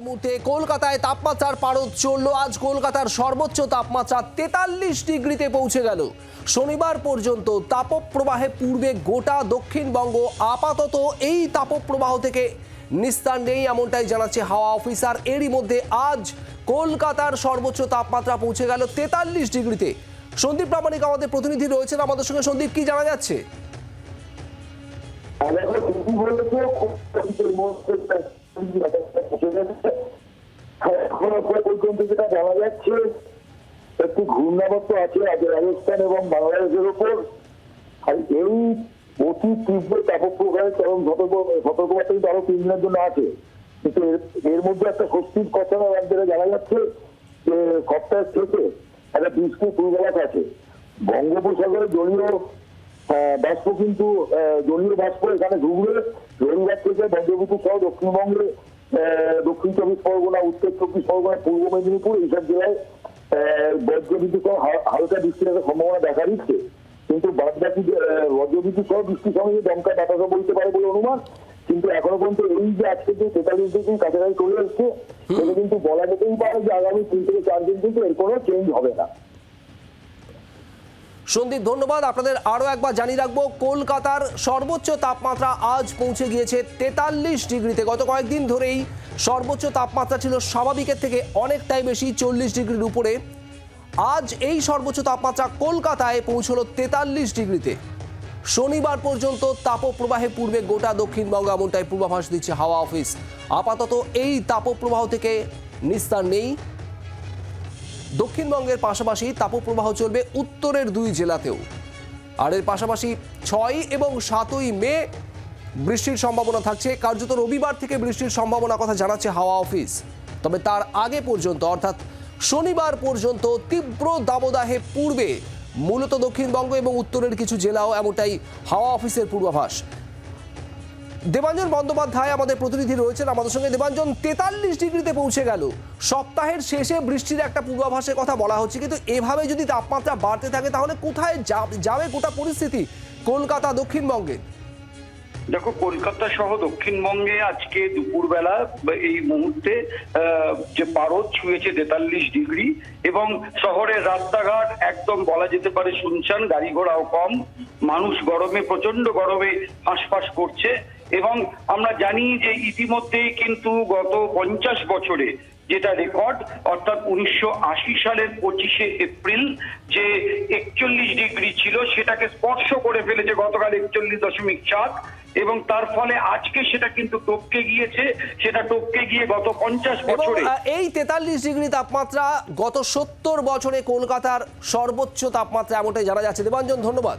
এই মুহূর্তে কলকাতায় তাপমাত্রার পারদ চলল। আজ কলকাতার সর্বোচ্চ তাপমাত্রা তেতাল্লিশ ডিগ্রিতে পৌঁছে গেল। শনিবার পর্যন্ত তাপপ্রবাহে পূর্বে গোটা দক্ষিণবঙ্গ আপাতত এই তাপপ্রবাহ থেকে নিস্তার নেই, এমনটাই জানাচ্ছে হাওয়া অফিসার। এরই মধ্যে আজ কলকাতার সর্বোচ্চ তাপমাত্রা পৌঁছে গেল তেতাল্লিশ ডিগ্রিতে। সন্দীপ প্রামাণিক আমাদের প্রতিনিধি রয়েছেন আমাদের সঙ্গে। সন্দীপ, কি জানা যাচ্ছে? আর এখন পর্যন্ত যেটা জানা যাচ্ছে একটি ঘূর্ণাবর্ত আছে আজ রাজস্থান এবং বাংলাদেশের উপর আর এই অতি তীব্র তাপপ্রবাহের চরম সতর্ক সতর্কবার্তা কিন্তু আরও তিন দিনের জন্য আছে কিন্তু এর- মধ্যে একটা স্বস্তির কথা রাজ্যে জানা যাচ্ছে যে সপ্তাহের শেষে একটা বৃষ্টি পূর্বাভাস আছে বঙ্গোপসাগরে জলীয় বাষ্প কিন্তু জলীয় বাষ্প এখানে ঢুকবে। রবিবার থেকে বঙ্গবন্ধু সহ দক্ষিণবঙ্গে দক্ষিণ চব্বিশ পরগনা, উত্তর চব্বিশ পরগনা, পূর্ব মেদিনীপুর, এইসব জেলায় বজ্রবিদ্যুৎ সহ হালকা বৃষ্টির একটা সম্ভাবনা দেখা দিচ্ছে। কিন্তু বাদ বাকি বজ্রবিদ্যুৎ সহ বৃষ্টির সঙ্গে দমকা বাতাসও বলতে পারে বলে অনুমান, কিন্তু এখনও পর্যন্ত এই যে আজকে যে তেতাল্লিশ ডিগ্রি কাছাকাছি চলে এসছে, সেটা কিন্তু বলা যেতেই পারে যে আগামী তিন থেকে চার দিন কিন্তু এর কোনো চেঞ্জ হবে না। সন্দীপ, ধন্যবাদ। আপনাদের আরও একবার জানিয়ে রাখব, কলকাতার সর্বোচ্চ তাপমাত্রা আজ পৌঁছে গিয়েছে তেতাল্লিশ ডিগ্রিতে। গত কয়েকদিন ধরেই সর্বোচ্চ তাপমাত্রা ছিল স্বাভাবিকের থেকে অনেকটাই বেশি, চল্লিশ ডিগ্রির উপরে। আজ এই সর্বোচ্চ তাপমাত্রা কলকাতায় পৌঁছলো তেতাল্লিশ ডিগ্রিতে। শনিবার পর্যন্ত তাপপ্রবাহে পূর্বে গোটা দক্ষিণবঙ্গ এমনটাই পূর্বাভাস দিচ্ছে হাওয়া অফিস। আপাতত এই তাপপ্রবাহ থেকে নিস্তার নেই। দক্ষিণবঙ্গের পাশাপাশি তাপপ্রবাহ চলবে উত্তরের দুই জেলাতেও। আর এর পাশাপাশি ছয় এবং সাতই মে বৃষ্টির সম্ভাবনা থাকছে। কার্যত রবিবার থেকে বৃষ্টির সম্ভাবনা কথা জানাচ্ছে হাওয়া অফিস। তবে তার আগে পর্যন্ত, অর্থাৎ শনিবার পর্যন্ত তীব্র দাবদাহে পূর্বে, মূলত দক্ষিণবঙ্গ এবং উত্তরের কিছু জেলাও এমনটাই হাওয়া অফিসের পূর্বাভাস। দেবাঞ্জন বন্দ্যোপাধ্যায় আমাদের প্রতিনিধি রয়েছেন। আমাদের সঙ্গে দেবাঞ্জন তেতাল্লিশ ডিগ্রিতে পৌঁছে গেল। সপ্তাহের শেষে বৃষ্টির একটা পূর্বাভাসের কথা বলা হচ্ছে। কিন্তু এভাবে যদি তাপমাত্রা বাড়তে থাকে, তাহলে কোথায় যাবে গোটা পরিস্থিতি? কলকাতা, দক্ষিণবঙ্গে। দেখো, কলকাতা সহ দক্ষিণবঙ্গে আজকে দুপুরবেলা এই মুহূর্তে যে পারদ ছুঁয়েছে তেতাল্লিশ ডিগ্রি এবং শহরের রাস্তাঘাট একদম বলা যেতে পারে শুনছান গাড়ি ঘোড়াও কম। মানুষ গরমে প্রচণ্ড গরমে হাঁসফাঁস করছে। এবং আমরা জানি যে ইতিমধ্যে কিন্তু গত পঞ্চাশ বছরে যেটা রেকর্ড অর্থাৎ উনিশশো আশি সালের পঁচিশে এপ্রিল যে একচল্লিশ ডিগ্রি ছিল সেটাকে স্পর্শ করে ফেলেছে গতকাল একচল্লিশ দশমিক চার এবং তার ফলে আজকে সেটা কিন্তু টপকে গিয়েছে। সেটা টপকে গিয়ে গত পঞ্চাশ বছরে এই তেতাল্লিশ ডিগ্রি তাপমাত্রা গত সত্তর বছরে কলকাতার সর্বোচ্চ তাপমাত্রা এমনটাই জানা যাচ্ছে। দেবাঞ্জন ধন্যবাদ।